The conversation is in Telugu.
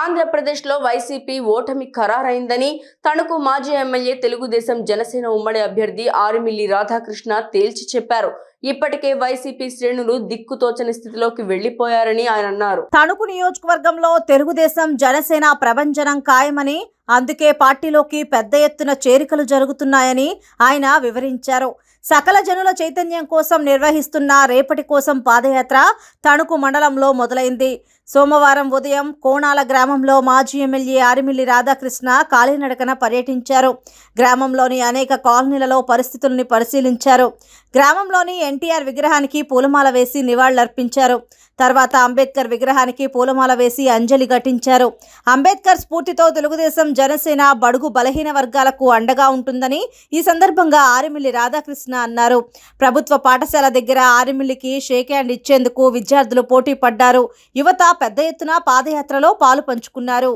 ఆంధ్రప్రదేశ్లో వైసీపీ ఓటమి ఖరారైందని తణుకు మాజీ ఎమ్మెల్యే తెలుగుదేశం జనసేన ఉమ్మడి అభ్యర్థి ఆరుమిల్లి రాధాకృష్ణ తేల్చి చెప్పారు. ఇప్పటికే వైసీపీ శ్రేణులు దిక్కుతోచని స్థితిలోకి వెళ్ళిపోయారని ఆయన అన్నారు. తణుకు నియోజకవర్గంలో తెలుగుదేశం జనసేన ప్రభంజనం ఖాయమని అందుకే పార్టీలోకి పెద్ద ఎత్తున చేరికలు జరుగుతున్నాయని ఆయన వివరించారు. సకల జనుల చైతన్యం కోసం నిర్వహిస్తున్న రేపటి కోసం పాదయాత్ర తణుకు మండలంలో మొదలైంది. సోమవారం ఉదయం కోణాల గ్రామంలో మాజీ ఎమ్మెల్యే ఆరిమిల్లి రాధాకృష్ణ కాలినడకన పర్యటించారు. గ్రామంలోని అనేక కాలనీలలో పరిస్థితుల్ని పరిశీలించారు. గ్రామంలోని ఎన్టీఆర్ విగ్రహానికి పూలమాల వేసి నివాళులర్పించారు. తర్వాత అంబేద్కర్ విగ్రహానికి పూలమాల వేసి అంజలి ఘటించారు. అంబేద్కర్ స్ఫూర్తితో తెలుగుదేశం జనసేన బడుగు బలహీన వర్గాలకు అండగా ఉంటుందని ఈ సందర్భంగా ఆరిమిల్లి రాధాకృష్ణ అన్నారు. ప్రభుత్వ పాఠశాల దగ్గర ఆరిమిల్లికి షేక్ హ్యాండ్ ఇచ్చేందుకు విద్యార్థులు పోటీ పడ్డారు. యువత పెద్ద ఎత్తున పాదయాత్రలో పాలు పంచుకున్నారు.